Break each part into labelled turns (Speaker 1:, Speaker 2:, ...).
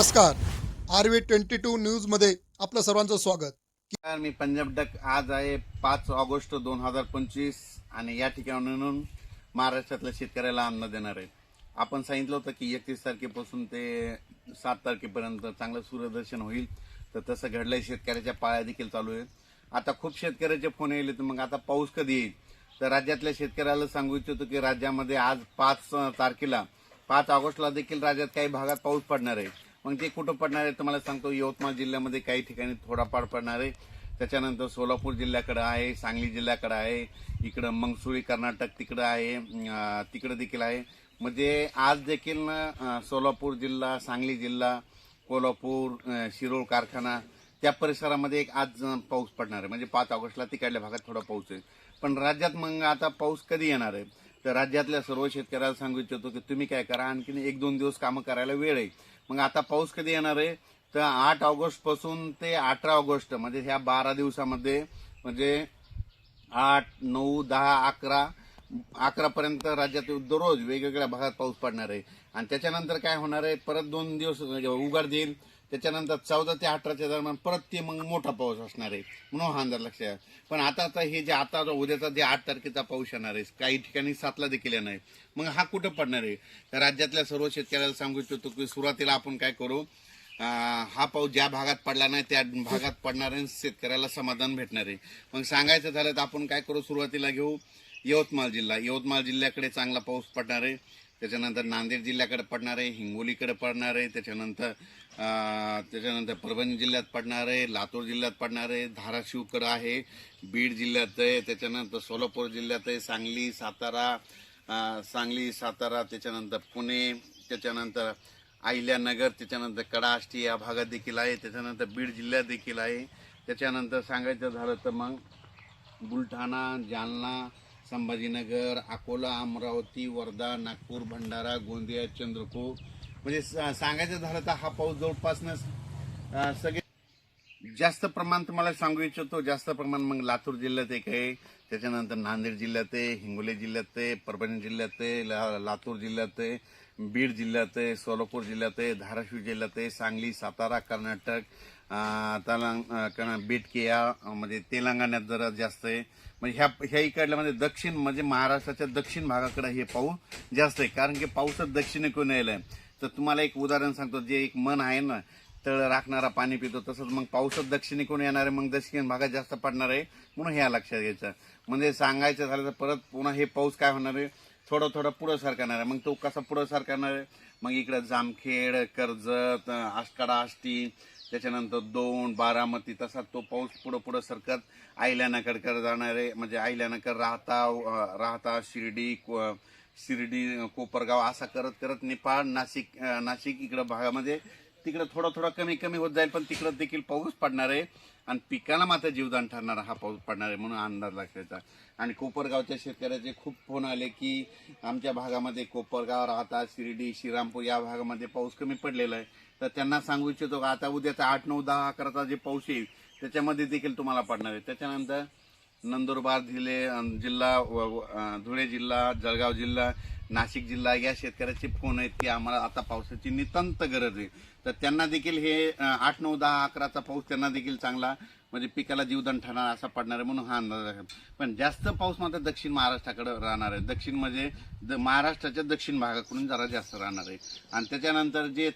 Speaker 1: नमस्कार. R V twenty two न्यूजमध्ये आपलं सर्वांचं स्वागत.
Speaker 2: मी पंजाब डक आज आहे पाच ऑगस्ट दोन हजार पंचवीस आणि या ठिकाणाहून महाराष्ट्रातल्या शेतकऱ्याला अन्न देणार आहे. आपण सांगितलं होतं की एकतीस तारखेपासून ते सात तारखेपर्यंत चांगलं सूर्यदर्शन होईल. तर तसं घडलंय शेतकऱ्याच्या पाळ्या देखील चालू आहे आता खूप शेतकऱ्याचे फोन येईल तर मग आता पाऊस कधी येईल? तर राज्यातल्या शेतकऱ्याला सांगू इच्छितो की राज्यामध्ये आज पाच तारखेला पाच ऑगस्टला देखील राज्यात काही भागात पाऊस पडणार आहे. मग ते कुठं पडणार आहे तुम्हाला सांगतो यवतमाळ जिल्ह्यामध्ये काही ठिकाणी थोडाफार पडणार आहे. त्याच्यानंतर सोलापूर जिल्ह्याकडं आहे सांगली जिल्ह्याकडं आहे इकडं मंगसुळी कर्नाटक तिकडं आहे तिकडं देखील आहे. म्हणजे आज देखील ना, सोलापूर जिल्हा सांगली जिल्हा कोल्हापूर शिरोळ कारखाना त्या परिसरामध्ये एक आज पाऊस पडणार आहे. म्हणजे पाच ऑगस्टला तिकडल्या भागात थोडा पाऊस आहे. पण राज्यात मग आता पाऊस कधी येणार आहे? तर राज्यातल्या सर्व शेतकऱ्याला सांगू इच्छितो की तुम्ही काय करा आणखीन एक दोन दिवस कामं करायला वेळ आहे. मग आता पाऊस कधी येणार आहे? तर आठ ऑगस्टपासून ते अठरा ऑगस्ट म्हणजे ह्या बारा दिवसामध्ये म्हणजे आठ नऊ दहा अकरा अकरापर्यंत राज्यातील राज्यात दररोज वेगवेगळ्या भागात पाऊस पडणार आहे. आणि त्याच्यानंतर काय होणार आहे? परत दोन दिवस म्हणजे उघड देईल त्याच्यानंतर चौदा ते अठराच्या दरम्यान परत ते मग मोठा पाऊस असणार आहे म्हणून हा अंदाज लक्षात पण आता आता हे जे आता उद्याचा जे आठ तारखेचा पाऊस येणार आहे काही ठिकाणी सातला देखील येणार आहे. मग हा कुठं पडणार आहे? तर राज्यातल्या सर्व शेतकऱ्याला सांगू इच्छितो की सुरुवातीला आपण काय करू? हा पाऊस ज्या भागात पडला नाही त्या भागात पडणाऱ्या शेतकऱ्याला समाधान भेटणार आहे. मग सांगायचं झालं तर आपण काय करू? सुरुवातीला घेऊ यवतमाळ जिल्हा. यवतमाळ जिल्ह्याकडे चांगला पाऊस पडणार आहे. त्याच्यानंतर नांदेड जिल्ह्याकडे पडणार आहे हिंगोलीकडे पडणार आहे त्याच्यानंतर त्याच्यानंतर परभणी जिल्ह्यात पडणार आहे लातूर जिल्ह्यात पडणार आहे धाराशिवकडं आहे बीड जिल्ह्यात आहे त्याच्यानंतर सोलापूर जिल्ह्यात आहे सांगली सातारा सांगली सातारा त्याच्यानंतर पुणे त्याच्यानंतर अहिल्यानगर त्याच्यानंतर कडाष्टी या भागात देखील आहे त्याच्यानंतर बीड जिल्ह्यात देखील आहे. त्याच्यानंतर सांगायचं झालं तर मग बुलढाणा जालना संभाजीनगर अकोला अमरावती वर्धा नागपूर भंडारा गोंदिया चंद्रपूर. म्हणजे सांगायचं झालं तर हा पाऊस जवळपासनं सगळे जास्त प्रमाण तुम्हाला सांगू इच्छितो. जास्त प्रमाण मग लातूर जिल्ह्यात एक आहे. त्याच्यानंतर नांदेड जिल्ह्यात आहे हिंगोली जिल्ह्यात आहे परभणी जिल्ह्यात आहे ला- लातूर जिल्ह्यात आहे बीड जिल्ह्यात आहे सोलापूर जिल्ह्यात आहे धाराशिव जिल्ह्यात आहे सांगली सातारा कर्नाटक अं, तलांग म्हणजे तेलंगणात जरा जास्त आहे. म्हणजे ह्या ह्या इकडल्या म्हणजे दक्षिण म्हणजे महाराष्ट्राच्या दक्षिण भागाकडे हे पाऊस जास्त आहे. कारण की पाऊसच दक्षिणेकडून यायला आहे तर तुम्हाला एक उदाहरण सांगतो. जे एक मन आहे ना तळ राखणारा पाणी पितो तसंच मग पाऊसच दक्षिणेकडून येणार आहे? मग दक्षिण भागात जास्त पडणार आहे म्हणून ह्या लक्षात घ्यायचं. म्हणजे सांगायचं झालं तर परत पुन्हा हे पाऊस काय होणार आहे? थोडं थोडं पुढं सरकणार आहे. मग तो कसा पुढं सरकणार आहे? मग इकडं जामखेड कर्जत आष्टाडा आष्टी त्याच्यानंतर दोन बारामती तसा तो पाऊस पुढं पुढं सरकत अहिल्यानगरकडे जाणार आहे. म्हणजे अहिल्यानगर राहता राहता शिर्डी को- शिर्डी कोपरगाव असा करत करत नेपाळ नाशिक नाशिक इकडं भागामध्ये तिकडं थोडा थोडा कमी कमी होत जाईल पण तिकडं देखील पाऊस पडणार आहे. आणि पिकाला मात्र जीवदान ठरणारा हा पाऊस पडणार आहे म्हणून अंदाज लागण्याचा आणि कोपरगावच्या शेतकऱ्याचे खूप फोन आले की आमच्या भागामध्ये कोपरगाव राहता शिर्डी श्रीरामपूर या भागामध्ये पाऊस कमी पडलेला आहे. तर त्यांना सांगू इच्छितो का आता उद्याचा आठ नऊ दहा अकराचा जे पाऊस येईल त्याच्यामध्ये देखील तुम्हाला पडणार आहे. त्याच्यानंतर नंदुरबार जिल्हे जिल्हा धुळे जिल्हा जळगाव जिल्हा नाशिक जिल्हा या शेतकऱ्याचे फोन आहेत की आम्हाला आता पावसाची नितांत गरज आहे. तर त्यांना देखील हे आठ नऊ दहा अकराचा पाऊस त्यांना देखील चांगला म्हणजे पिकाला जीवदान ठरणार असा पडणार आहे म्हणून हा अंदाज आहे. पण जास्त पाऊस मात्र दक्षिण महाराष्ट्राकडे राहणार आहे. दक्षिण म्हणजे द- महाराष्ट्राच्या दक्षिण भागाकडून जरा जास्त राहणार आहे. आणि त्याच्यानंतर जे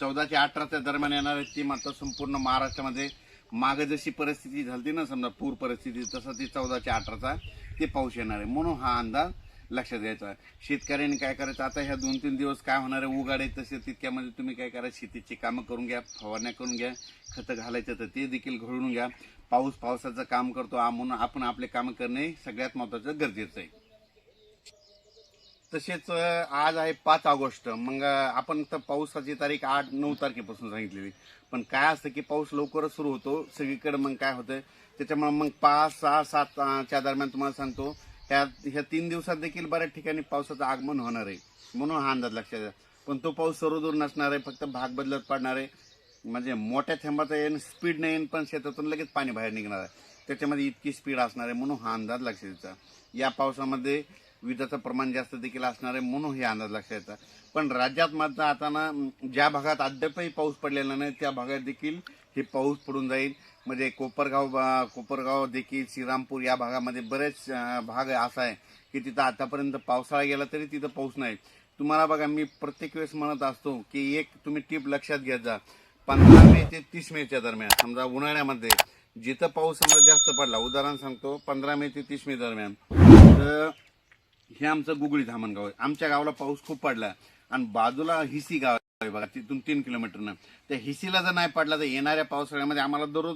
Speaker 2: चौदा ते अठराच्या दरम्यान येणार आहे ती मात्र संपूर्ण महाराष्ट्रामध्ये मागे जशी परिस्थिती झाली ना समजा पूर परिस्थिती तसं ती चौदाच्या अठराचा ते पाऊस येणार आहे. म्हणून हा अंदाज लक्ष द्यायचं. आहे. शेतकऱ्यांनी काय करायचं? आता ह्या दोन तीन दिवस काय होणार आहे? उगाडे तसे तितक्यामध्ये तुम्ही काय करा? शेतीची कामं करून घ्या फवारण्या करून घ्या खतं घालायचं तर ते देखील घडून घ्या. पाऊस पावसाचं काम करतो म्हणून आपण आपले कामं करणे सगळ्यात महत्वाचं गरजेचं आहे. तसेच आज आहे पाच ऑगस्ट. मग आपण तर पावसाची तारीख आठ नऊ तारखेपासून सांगितलेली. पण काय असतं की पाऊस लवकरच सुरू होतो. सगळीकडे मग काय होतं? त्याच्यामुळे मग पाच सहा सात च्या दरम्यान तुम्हाला सांगतो. ह्या ह्या तीन दिवसात देखील बऱ्याच ठिकाणी पावसाचं आगमन होणार आहे म्हणून हा अंदाज लक्षात येतात पण तो पाऊस सर्वदूर नसणार आहे फक्त भाग बदलत पडणार आहे. म्हणजे मोठ्या थेंबाचा येईन स्पीड नाही येईन पण शेतातून लगेच पाणी बाहेर निघणार आहे. त्याच्यामध्ये इतकी स्पीड असणार आहे म्हणून हा अंदाज लक्षात द्यायचा या पावसामध्ये विजाचं प्रमाण जास्त देखील असणार आहे म्हणून हे अंदाज लक्षात येतात पण राज्यात मात्र आता ना ज्या भागात अद्यापही पाऊस पडलेला नाही त्या भागात देखील हे पाऊस पडून जाईल. म्हणजे कोपरगाव कोपरगाव देखील श्रीरामपूर या भागामध्ये बरेच भाग असा आहे की तिथं आतापर्यंत पावसाळा गेला तरी तिथं पाऊस नाही. तुम्हाला बघा मी प्रत्येक वेळेस म्हणत असतो की एक तुम्ही टीप लक्षात घेत जा. पंधरा मे ते तीस मेच्या दरम्यान समजा उन्हाळ्यामध्ये जिथं पाऊस समजा जास्त पडला उदाहरण सांगतो पंधरा मे ते तीस मे दरम्यान. तर हे आमचं गुगळी धामणगाव आहे. आमच्या गावाला पाऊस खूप पडला. आणि बाजूला हिसी गाव आहे बघा तिथून तीन किलोमीटरनं. त्या हिसीला जर नाही पडला तर येणाऱ्या पावसाळ्यामध्ये आम्हाला दररोज